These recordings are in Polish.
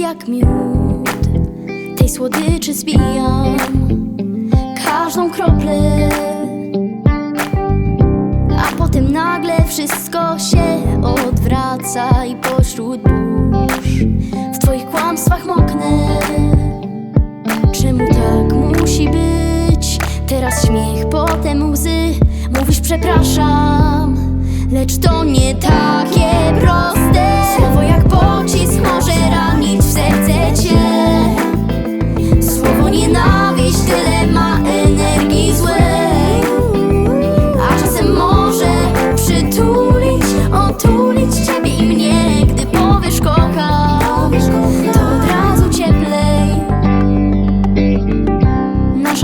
jak miód. Tej słodyczy zbijam Każdą kroplę. A potem nagle wszystko się odwraca I pośród burz W twoich kłamstwach moknę. Czemu tak musi być? Teraz śmiech, potem łzy. Mówisz przepraszam Lecz to nie takie proste. Słowo jak pocisk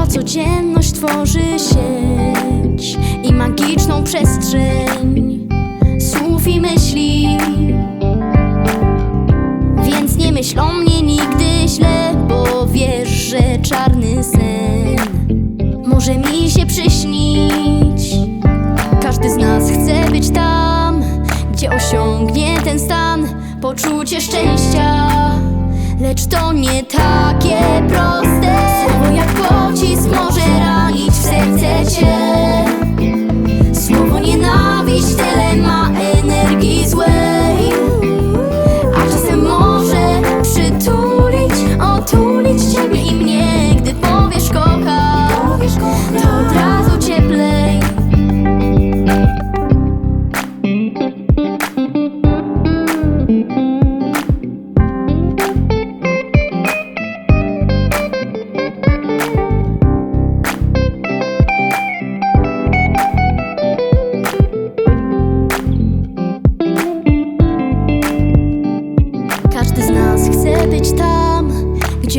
Codzienność tworzy sieć i magiczną przestrzeń słów i myśli. Więc nie myśl o mnie nigdy źle, bo wiesz, że czarny sen może mi się przyśnić. Każdy z nas chce być tam, gdzie osiągnie ten stan, poczucie szczęścia. Lecz to nie takie proste. Słowo jak pocisk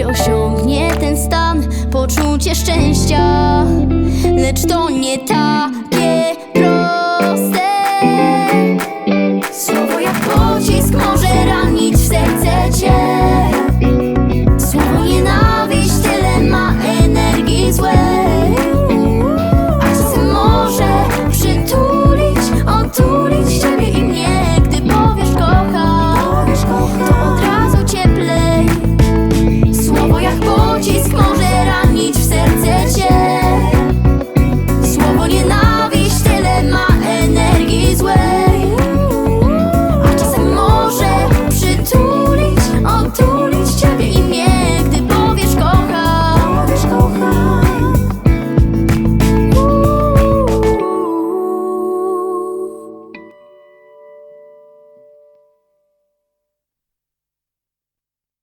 osiągnie ten stan. Poczucie szczęścia Lecz to nie ta